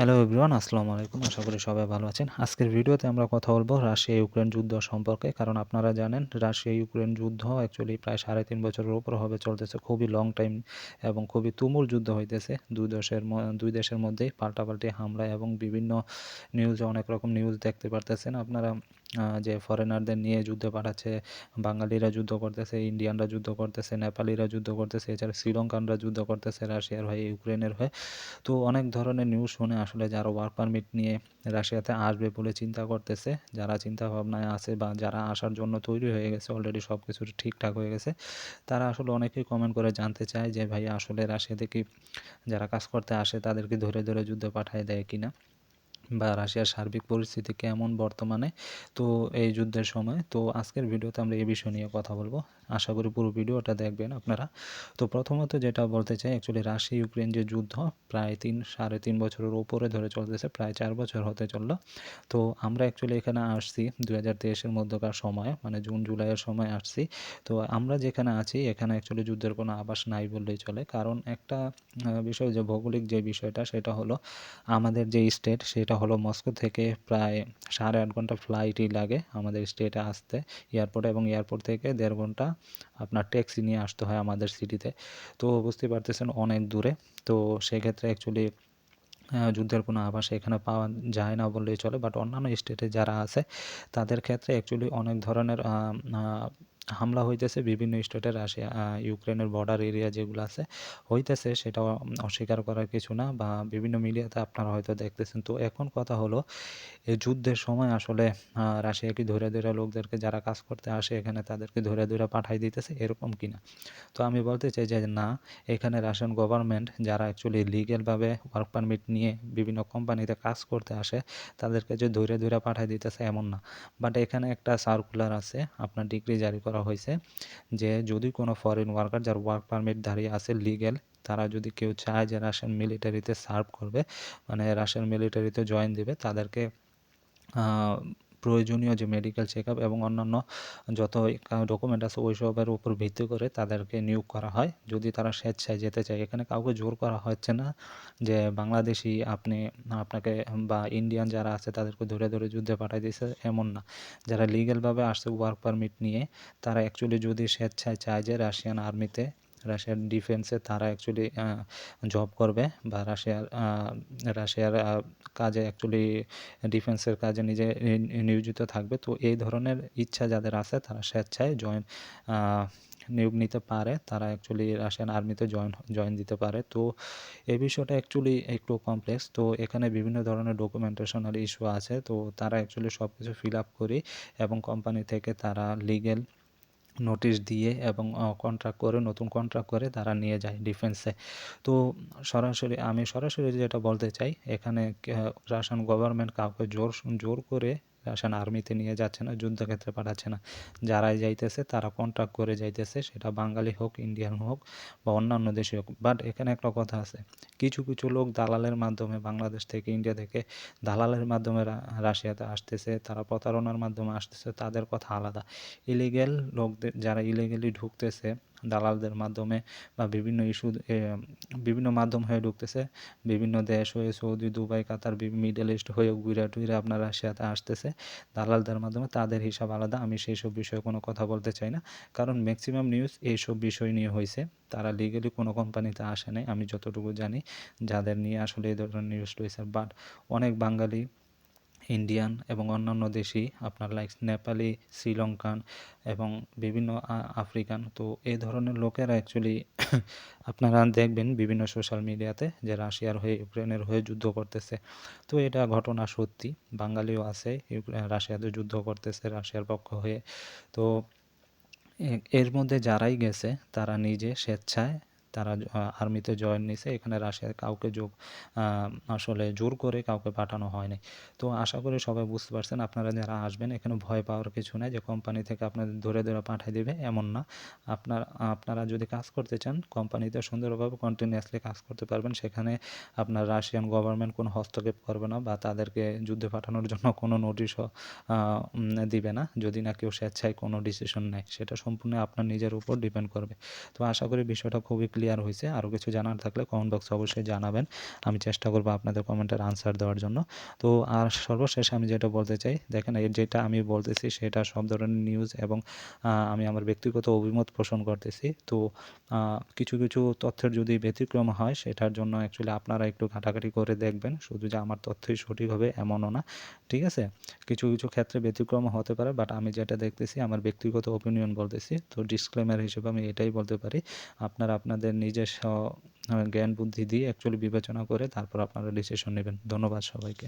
Hello everyone আসসালামু আলাইকুম। আশা করি সবাই ভালো আছেন। আজকের ভিডিওতে আমরা কথা বলব রাশিয়া ইউক্রেন যুদ্ধ সম্পর্কে। কারণ আপনারা জানেন রাশিয়া ইউক্রেন যুদ্ধ অ্যাকচুয়ালি প্রায় সাড়ে তিন বছরের উপর হবে চলতেছে। খুবই লং টাইম এবং খুবই তুমুল যুদ্ধ হইতেছে। দুই দেশের দুই দেশের মধ্যেই পাল্টাপাল্টি হামলা এবং বিভিন্ন নিউজে অনেক রকম নিউজ দেখতে পারতেছেন। আপনারা যে ফরেনারদের নিয়ে যুদ্ধে পাঠাচ্ছে, বাঙালিরা যুদ্ধ করতেছে ইন্ডিয়ানরা যুদ্ধ করতেছে নেপালিরা যুদ্ধ করতেছে, এছাড়া শ্রীলঙ্কানরা যুদ্ধ করতেছে রাশিয়ার হয়ে ইউক্রেনের হয়ে। তো অনেক ধরনের নিউজ শুনে আসলে যারা ওয়ার্ক পারমিট নিয়ে রাশিয়াতে আসবে বলে চিন্তা করতেছে, যারা চিন্তা ভাবনায় আছে বা যারা আসার জন্য তৈরি হয়ে গেছে অলরেডি সব কিছু ঠিকঠাক হয়ে গেছে, তারা আসলে অনেকেই কমেন্ট করে জানতে চায় যে ভাই আসলে রাশিয়াতে কি যারা কাজ করতে আসে, তাদেরকে ধরে ধরে যুদ্ধে পাঠায় দেয় কিনা। বা রাশিয়ার সার্বিক পরিস্থিতি কেমন বর্তমানে? তো এই যুদ্ধের সময়, তো আজকের ভিডিওতে আমরা এই বিষয় নিয়ে কথা বলব। আশা করি পুরো ভিডিওটা দেখবেন আপনারা। তো প্রথমত যেটা বলতে চাই অ্যাকচুয়ালি রাশিয়া ইউক্রেন যে যুদ্ধ প্রায় তিন, সাড়ে তিন বছরের ওপরে ধরে চলতেছে, প্রায় চার বছর হতে চলল। তো আমরা অ্যাকচুয়ালি এখানে আসছি দু হাজার তেইশের মধ্যকার সময় মানে জুন, জুলাইয়ের সময় আসছি। তো আমরা যেখানে আছি, এখানে অ্যাকচুয়ালি যুদ্ধের কোনো আভাস নাই বললেই চলে। কারণ একটা বিষয় যে ভৌগোলিক যে বিষয়টা, সেটা হলো আমাদের যে স্টেট সেটা হলো মস্কো থেকে প্রায় সাড়ে আট ঘণ্টা ফ্লাইটই লাগে আমাদের স্টেটে আসতে এয়ারপোর্টে এবং এয়ারপোর্ট থেকে দেড় ঘণ্টা আপনার ট্যাক্সি নিয়ে আসতে হয় আমাদের সিটিতে তো। বুঝতে পারতেছেন অনেক দূরে। তো সেক্ষেত্রে অ্যাকচুয়ালি যুদ্ধের কোনো আভাস এখানে পাওয়া যায় না বললেই চলে। বাট অন্যান্য স্টেটে যারা আছে, তাদের ক্ষেত্রে অ্যাকচুয়ালি অনেক ধরনের হামলা হইতেছে, বিভিন্ন স্টেটের রাশিয়া ইউক্রেনের বর্ডার এরিয়া যেগুলো আছে, হইতেছে সেটা অস্বীকার করার কিছু না বা বিভিন্ন মিডিয়াতে আপনারা হয়তো দেখতেছেন। তো এখন কথা হলো এই যুদ্ধের সময় আসলে রাশিয়া কি ধরে ধরে লোকদেরকে যারা কাজ করতে আসে, এখানে তাদেরকে ধরে ধরে পাঠাই দিতেছে, এরকম কিনা? তো আমি বলতে চাই যে, না, এখানে রাশিয়ান গভর্নমেন্ট যারা অ্যাকচুয়ালি লিগেলভাবে ওয়ার্ক পারমিট নিয়ে বিভিন্ন কোম্পানিতে কাজ করতে আসে, তাদেরকে যে ধরে ধরে পাঠাই দিতেছে এমন না। বাট এখানে একটা সার্কুলার আছে, আপনার ডিগ্রি জারি করা হয়েছে যে যদি কোনো ফরেন ওয়ার্কার যার ওয়ার্ক পারমিট দাঁড়িয়ে আছে লিগেল তারা যদি কেউ চায় যে রাশিয়ান মিলিটারিতে সার্ভ করবে মানে রাশিয়ান মিলিটারিতে জয়েন দেবে, তাদেরকে প্রয়োজনীয় যে মেডিকেল চেক আপ এবং অন্যান্য যত ডকুমেন্ট আছে ওই সবের উপর ভিত্তি করে তাদেরকে নিয়োগ করা হয়। যদি তারা স্বেচ্ছায় যেতে চায়, এখানে কাউকে জোর করা হচ্ছে না যে বাংলাদেশি আপনি আপনাকে বা ইন্ডিয়ান যারা আছে তাদেরকে ধরে ধরে যুদ্ধে পাঠিয়ে দিয়েছে, এমন না। যারা লিগ্যালভাবে আসছে ওয়ার্ক পারমিট নিয়ে, তারা অ্যাকচুয়ালি যদি স্বেচ্ছায় চায় যে রাশিয়ান আর্মিতে রাশিয়ার ডিফেন্সে তারা অ্যাকচুয়ালি জব করবে বা রাশিয়ার রাশিয়ার কাজে অ্যাকচুয়ালি ডিফেন্সের কাজে নিজে নিয়োজিত থাকবে। তো এই ধরনের ইচ্ছা যাদের আছে তারা স্বেচ্ছায় জয়েন নিয়োগ নিতে পারে। তারা অ্যাকচুয়ালি রাশিয়ান আর্মিতে জয়েন জয়েন দিতে পারে। তো এই বিষয়টা অ্যাকচুয়ালি একটু কমপ্লেক্স তো এখানে বিভিন্ন ধরনের ডকুমেন্টেশনাল ইস্যু আছে। তো তারা অ্যাকচুয়ালি সব কিছু ফিল আপ করি এবং কোম্পানি থেকে তারা লিগেল নোটিশ দিয়ে এবং কন্ট্রাক্ট করে, নতুন কন্ট্রাক্ট করে তারা নিয়ে যায় ডিফেন্সে তো সরাসরি, আমি সরাসরি যেটা বলতে চাই, এখানে রাশিয়ান গভর্নমেন্ট কাউকে জোর জোর করে রাশিয়ান আর্মিতে নিয়ে যাচ্ছে না, যুদ্ধক্ষেত্রে পাঠাচ্ছে না। যারাই যাইতেছে, তারা কন্ট্রাক্ট করে যাইতেছে, সেটা বাঙালি হোক ইন্ডিয়ান হোক বা অন্যান্য দেশে হোক। বাট এখানে একটা কথা আছে, কিছু কিছু লোক দালালের মাধ্যমে বাংলাদেশ থেকে ইন্ডিয়া থেকে দালালের মাধ্যমে রাশিয়াতে আসতেছে, তারা প্রতারণার মাধ্যমে আসতেছে, তাদের কথা আলাদা। ইলিগেল লোকদের, যারা ইলিগেলি ঢুকতেছে দালালদের মাধ্যমে বা বিভিন্ন ইস্যু বিভিন্ন মাধ্যম হয়ে ঢুকতেছে। বিভিন্ন দেশ হয়ে Saudi, Dubai, Qatar middle east হয়ে ঘুরে টুইরা আপনার রাশিয়াতে আসতেছে। দালালদের মাধ্যমে তাদের হিসাব আলাদা। আমি সেই সব বিষয়ে কোনো কথা বলতে চাই না। কারণ ম্যাক্সিমাম নিউজ এইসব বিষয় নিয়ে হয়েছে তারা লিগেলি কোনো কোম্পানিতে আসে নাই। আমি যতটুকু জানি, যাদের নিয়ে আসলে এই ধরনের নিউজ রয়েছে। বাট অনেক বাঙালি ইন্ডিয়ান এবং অন্যান্য দেশি আপনার লাইক নেপালি, শ্রীলঙ্কান এবং বিভিন্ন আফ্রিকান। তো এই ধরনের লোকেরা অ্যাকচুয়ালি আপনারা দেখবেন বিভিন্ন সোশ্যাল মিডিয়াতে যে রাশিয়ার হয়ে, ইউক্রেনের হয়ে যুদ্ধ করতেছে। তো এটা ঘটনা সত্যি, বাঙালিও আছে ইউক্রেন রাশিয়াতে যুদ্ধ করতেছে রাশিয়ার পক্ষ হয়ে। তো এর মধ্যে যারাই গেছে, তারা নিজে স্বেচ্ছায় তারা আর্মিতে জয়েন নিছে। এখানে রাশিয়ার কাউকে যোগ আসলে জোর করে কাউকে পাঠানো হয়নি। তো আশা করি সবাই বুঝতে পারছেন। আপনারা যারা আসবেন, এখানে ভয় পাওয়ার কিছু নাই যে কোম্পানি থেকে আপনাদের ধরে ধরে পাঠিয়ে দেবে, এমন না। আপনার, আপনারা যদি কাজ করতে চান কোম্পানিতে সুন্দরভাবে কন্টিনিউয়াসলি কাজ করতে পারবেন। সেখানে আপনার রাশিয়ান গভর্নমেন্ট কোনো হস্তক্ষেপ করবে না বা তাদেরকে যুদ্ধে পাঠানোর জন্য কোনো নোটিশও দিবে না। যদি না কেউ স্বেচ্ছায় কোনো ডিসিশন নেয়, সেটা সম্পূর্ণ আপনার নিজের উপর ডিপেন্ড করবে। তো আশা করি বিষয়টা খুবই ক্লিয়ার হয়েছে। আরও কিছু জানার থাকলে কমেন্ট বক্সে অবশ্যই জানাবেন। আমি চেষ্টা করব আপনাদের কমেন্টের আনসার দেওয়ার জন্য। তো আর সর্বশেষ আমি যেটা বলতে চাই, দেখেন এই যেটা আমি বলতেছি সেটা সব ধরনের নিউজ এবং আমি আমার ব্যক্তিগত অভিমত পোষণ করতেছি। তো কিছু কিছু তথ্যের যদি ব্যতিক্রম হয় সেটার জন্য অ্যাকচুয়ালি আপনারা একটু ঘাটাঘাটি করে দেখবেন। শুধু যে আমার তথ্যই সঠিক হবে এমনও না। ঠিক আছে? কিছু কিছু ক্ষেত্রে ব্যতিক্রম হতে পারে বাট আমি যেটা দেখতেছি, আমার ব্যক্তিগত ওপিনিয়ন বলতেছি। তো ডিসক্লেমার হিসেবে আমি এটাই বলতে পারি। আপনারা আপনাদের নিজস্ব জ্ঞান বুদ্ধি দিয়ে অ্যাকচুয়ালি বিবেচনা করে তারপর আপনারা ডিসিশন নেবেন। ধন্যবাদ সবাইকে।